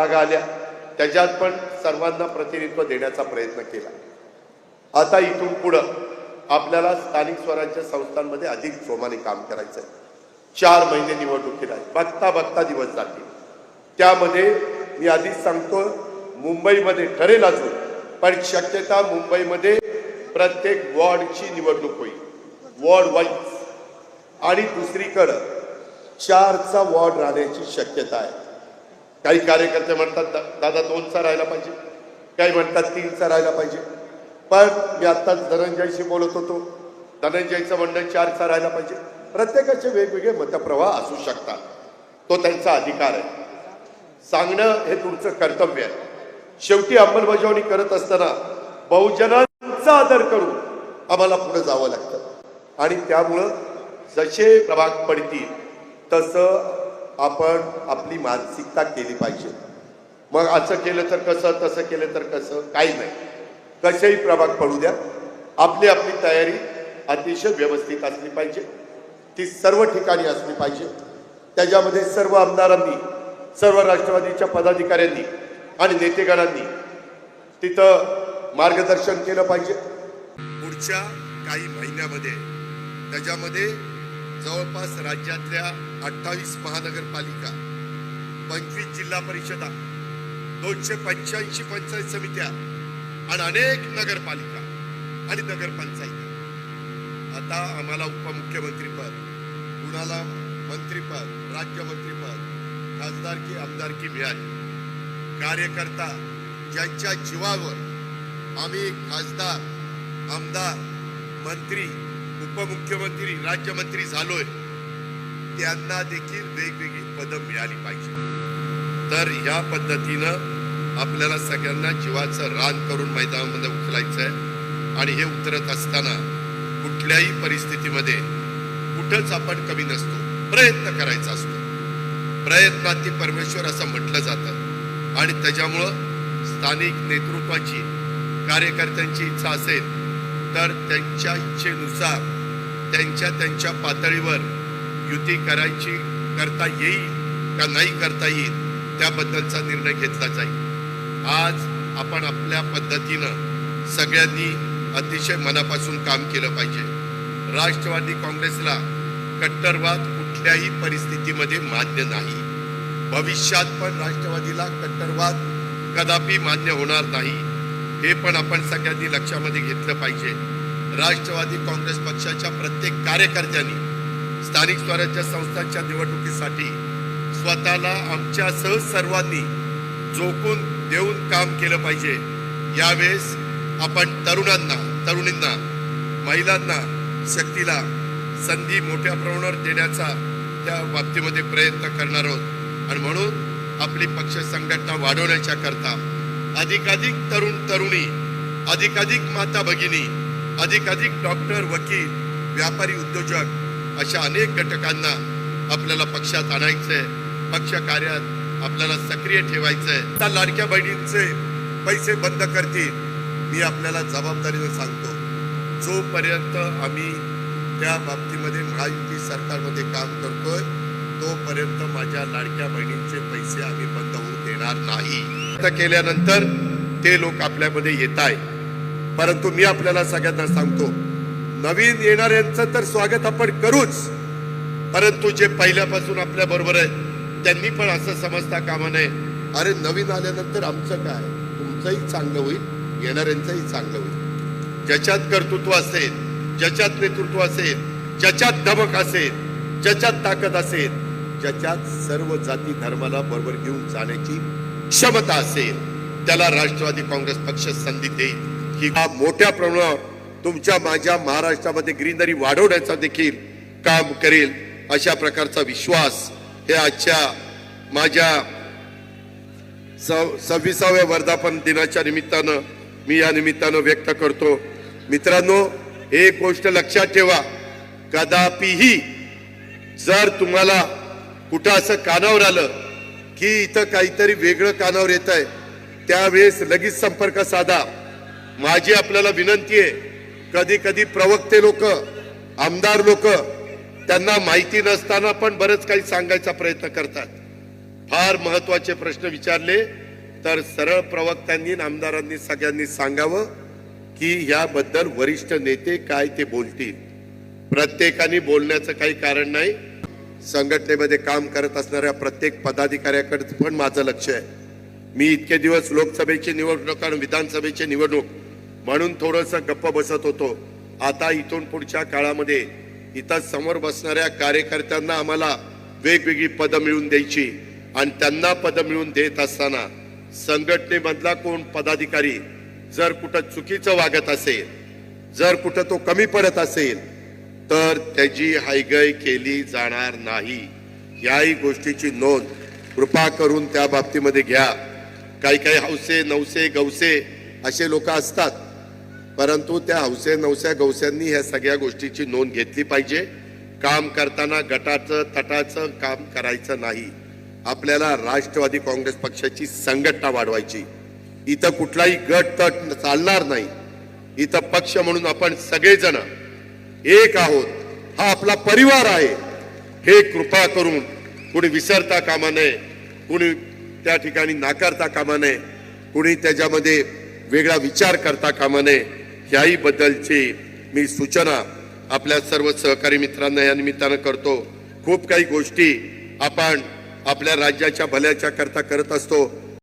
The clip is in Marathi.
जागा आल्या. त्याच्यात पण सर्वांना प्रतिनिधित्व देण्याचा प्रयत्न केला. आता इथून पुढं आपल्याला स्थानिक स्वराज्य संस्थांमध्ये अधिक जोमाने काम करायचं आहे चार महिने निवडणुकीला आहे बघता बघता दिवस जातील. त्यामध्ये मी आधीच सांगतो मुंबईमध्ये ठरेल अजून पण शक्यता मुंबईमध्ये प्रत्येक वॉर्डची निवडणूक होईल. Ward wise. आणि दुसरीकडं चारचा वॉर्ड राहण्याची शक्यता आहे. काही कार्यकर्ते म्हणतात "दा- दादा दोनचा राहायला पाहिजे. काही म्हणतात तीनचा राहायला पाहिजे. पण मी आत्ताच धनंजयशी बोलत होतो. धनंजयचं म्हणणं चारचा राहायला पाहिजे. प्रत्येकाचे वेगवेगळे मतप्रवाह असू शकतात. तो त्यांचा अधिकार आहे. सांगणं हे तुमचं कर्तव्य आहे. शेवटी अंमलबजावणी करत असताना बहुजनांचा आदर करून आम्हाला पुढे जावं लागतं. आणि त्यामुळं जसे प्रभाग पडतील तसं आपण आपली मानसिकता केली पाहिजे. मग असं केलं तर कसं तसं केलं तर कसं काही नाही. कसेही प्रभाग पडू द्या. आपली आपली तयारी अतिशय व्यवस्थित असली पाहिजे. ती सर्व ठिकाणी असली पाहिजे. त्याच्यामध्ये सर्व आमदारांनी सर्व राष्ट्रवादीच्या पदाधिकाऱ्यांनी आणि नेतेगणांनी तिथं मार्गदर्शन केलं पाहिजे. पुढच्या काही महिन्यामध्ये त्याच्यामध्ये जवळपास राज्यातल्या अठ्ठावीस महानगरपालिका पंचवीस जिल्हा परिषदा दोनशे पंच्याऐंशी पंचायत समित्या आणि अनेक नगरपालिका आणि नगरपंचायत. आता आम्हाला उपमुख्यमंत्रीपद कुणाला मंत्रीपद राज्यमंत्रीपद खासदारकी आमदारकी मिळाली. कार्यकर्ता ज्यांच्या जीवावर आम्ही खासदार आमदार मंत्री उपमुख्यमंत्री राज्यमंत्री झालोय त्यांना देखील वेगवेगळी पदं मिळाली पाहिजे तर या पद्धतीनं आपल्याला सगळ्यांना जीवाचं रान करून मैदानामध्ये उचलायचं आहे आणि हे उतरत असताना कुठल्याही परिस्थितीमध्ये कुठंच आपण कमी नसतो. प्रयत्न करायचा असतो. प्रयत्नाती परमेश्वर असं म्हटलं जातं. आणि त्याच्यामुळं स्थानिक नेतृत्वाची कार्यकर्त्यांची इच्छा असेल तर त्यांच्या इच्छेनुसार त्यांच्या त्यांच्या पातळीवर युती करायची करता येईल का नाही करता येईल त्याबद्दलचा निर्णय घेतला जाईल. आज आपण आपल्या पद्धतीनं सगळ्यांनी अतिशय मनापासून काम केलं पाहिजे. राष्ट्रवादी काँग्रेसला कट्टरवाद कुठल्याही परिस्थितीमध्ये मान्य नाही. भविष्यात पण राष्ट्रवादीला कट्टरवाद कदापि मान्य होणार नाही. हे पण आपण सगळ्यांनी लक्षामध्ये घेतलं पाहिजे. राष्ट्रवादी काँग्रेस पक्षाच्या प्रत्येक कार्यकर्त्यांनी स्थानिक स्वराज्य संस्थांच्या निवडणुकीसाठी स्वतःला आमच्यासह सर्वांनी जोखून देऊन काम केलं पाहिजे. यावेळेस आपण तरुणांना तरुणींना महिलांना शक्तीला संधी मोठ्या प्रमाणावर देण्याचा त्या बाबतीमध्ये प्रयत्न करणार आहोत. आणि म्हणून आपली पक्ष संघटना वाढवण्याच्या करता अधिकाधिक तरुण तरुणी अधिकाधिक माता भगिनी अधिकाधिक डॉक्टर वकील व्यापारी उद्योजक अशा अनेक घटकांना आपल्याला पक्षात आणायचंय. पक्ष कार्यात आपल्याला सक्रिय ठेवायचंय. त्या लाडक्या बहिणींचे पैसे बंद करतील मी आपल्याला जबाबदारीनं सांगतो. जोपर्यंत आम्ही त्या बाबतीमध्ये महायुती सरकारमध्ये काम करतोय तोपर्यंत माझ्या लाडक्या बहिणींचे पैसे आम्ही बंद होऊ देणार नाही. केल्यानंतर ते लोक आपल्यामध्ये येत आहे परंतु मी आपल्याला सगळ्यांना सांगतो नवीन येणाऱ्यांचं तर स्वागत आपण करूच. परंतु जे पहिल्यापासून आपल्या बरोबर आहे त्यांनी पण असं समजता कामा नये. अरे नवीन आल्यानंतर आमचं काय? तुमचंही चांगलं होईल येणाऱ्यांचंही चांगलं होईल. ज्याच्यात कर्तृत्व असेल ज्याच्यात नेतृत्व असेल ज्याच्यात धमक असेल ज्याच्यात ताकद असेल ज्याच्यात सर्व जाती धर्माला बरोबर घेऊन जाण्याची क्षमता असेल त्याला राष्ट्रवादी काँग्रेस पक्ष संधी देईल. ही हा मोठ्या प्रमाणावर तुमच्या माझ्या महाराष्ट्रामध्ये ग्रीनरी वाढवण्याचा देखील काम करेल अशा प्रकारचा विश्वास हे आजच्या माझ्या सव्वीसाव्या वर्धापन दिनाच्या निमित्तानं मी या निमित्तानं व्यक्त करतो. मित्रांनो एक गोष्ट लक्षात ठेवा. कदापिही जर तुम्हाला कुठं असं कानावर आलं की इथं काहीतरी वेगळं कानावर येत आहे त्यावेळेस लगेच संपर्क साधा. माझी आपल्याला विनंती आहे कधी कधी प्रवक्ते लोक आमदार लोक त्यांना माहिती नसताना पण बरंच काही सांगायचा प्रयत्न करतात. फार महत्त्वाचे प्रश्न विचारले तर सरळ प्रवक्त्यांनी आमदारांनी सगळ्यांनी सांगावं की याबद्दल वरिष्ठ नेते काय ते बोलतील. प्रत्येकाने बोलण्याचं काही कारण नाही. संघटनेमध्ये काम करत असणाऱ्या प्रत्येक पदाधिकाऱ्याकडे पण माझं लक्ष आहे. मी इतके दिवस लोकसभेची निवडणूक आणि विधानसभेची निवडणूक म्हणून थोडस गप्प बसत होतो. आता इथून पुढच्या काळामध्ये इथं समोर बसणाऱ्या कार्यकर्त्यांना आम्हाला वेगवेगळी पदं मिळवून द्यायची. आणि त्यांना पदं मिळवून देत असताना संघटनेमधला कोण पदाधिकारी जर कुठं चुकीचं वागत असेल जर कुठं तो कमी पडत असेल तर त्याची हायगय केली जाणार नाही. याही गोष्टीची नोंद कृपा करून त्या बाबतीमध्ये घ्या. काही काही हौसे नवसे गवसे असे लोक असतात. परंतु त्या हौसे नवस्या गवस्यांनी ह्या सगळ्या गोष्टीची नोंद घेतली पाहिजे. काम करताना गटाचं तटाचं काम करायचं नाही. आपल्याला राष्ट्रवादी काँग्रेस पक्षाची संघटना वाढवायची. इथं कुठलाही गट तट चालणार नाही. इथं पक्ष म्हणून आपण सगळेजण एक आहोत. हा आपला परिवार आहे. हे कृपा करून कुणी विसरता कामा नये. कुणी त्या ठिकाणी नाकारता कामा नये. कुणी त्याच्यामध्ये वेगळा विचार करता कामा नये. ह्याही बद्दलची मी सूचना आपल्या सर्व सहकारी मित्रांना या निमित्तानं करतो. खूप काही गोष्टी आपण आपल्या राज्याच्या भल्याच्या करता करत असतो.